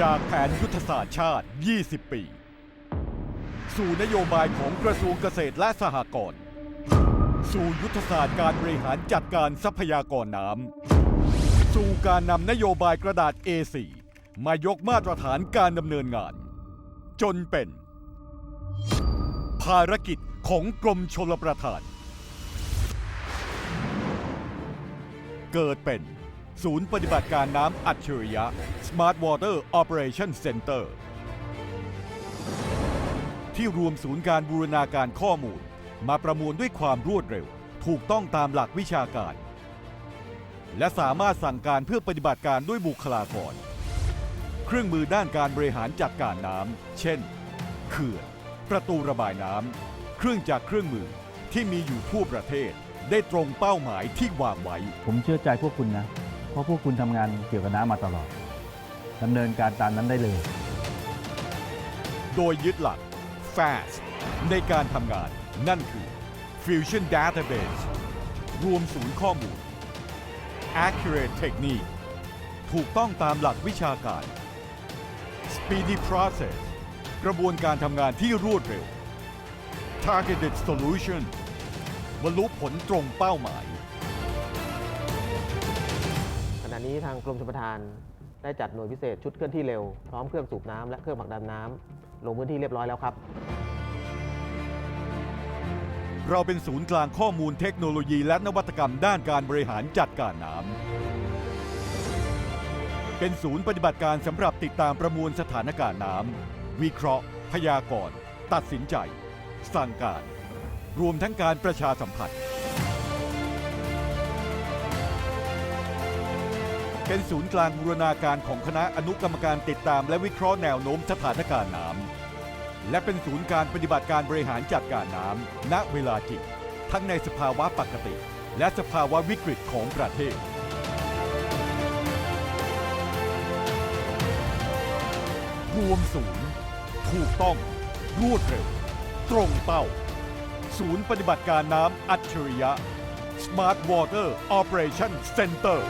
จากแผนยุทธศาสตร์ชาติ 20 ปี สู่นโยบายของกระทรวงเกษตรและสหกรณ์ สู่ยุทธศาสตร์การบริหารจัดการทรัพยากรน้ำ สู่การนำนโยบายกระดาษ A4 มายกมาตรฐานการดำเนินงาน จนเป็น ภารกิจของกรมชลประทาน เกิดเป็น ศูนย์ปฏิบัติการน้ำอัจฉริยะ Smart Water Operation Center ที่รวมศูนย์การบูรณาการข้อมูล มาประมวลด้วยความรวดเร็ว ถูกต้องตามหลักวิชาการ และสามารถสั่งการเพื่อปฏิบัติการด้วยบุคลากร เครื่องมือด้านการบริหารจัดการน้ำ เช่น เขื่อน ประตูระบายน้ำ เครื่องจักรเครื่องมือที่มีอยู่ทั่วประเทศได้ตรงเป้าหมายที่วางไว้ ผมเชื่อใจพวกคุณนะ ราะพวกคุณทำงานเกี่ยวกับน้ำมาตลอดดำเนินการตามนั้นได้เลย โดยยึดหลัก FAST ในการทำงานนั่นคือ Fusion Database รวมศูนย์ข้อมูล Accurate Technique ถูกต้องตามหลักวิชาการ Speedy Process กระบวนการทำงานที่รวดเร็ว Targeted Solution บรรลุผลตรงเป้าหมาย ณะนี้ทางกรมชลประทานได้จัดหน่วยพิเศษชุดเคลื่อนที่เร็ว พร้อมเครื่องสูบน้ำและเครื่องผลักดันน้ำลงพื้นที่เรียบร้อยแล้วครับ เราเป็นศูนย์กลางข้อมูลเทคโนโลยีและนวัตกรรมด้านการบริหารจัดการน้ำเป็นศูนย์ปฏิบัติการสำหรับติดตามประมวลสถานการณ์น้ำวิเคราะห์ พยากรณ์ ตัดสินใจ สั่งการ รวมทั้งการประชาสัมพันธ์ เป็นศูนย์กลางบูรณาการของคณะอนุกรรมการติดตามและวิเคราะห์แนวโน้มสถานการณ์น้ำและเป็นศูนย์การปฏิบัติการบริหารจัดการน้ำณเวลาจริงทั้งในสภาวะปกติ และสภาวะวิกฤตของประเทศ รวมศูนย์ถูกต้อง รวดเร็ว ตรงเป้า ศูนย์ปฏิบัติการน้ำอัจฉริยะ Smart Water Operation Center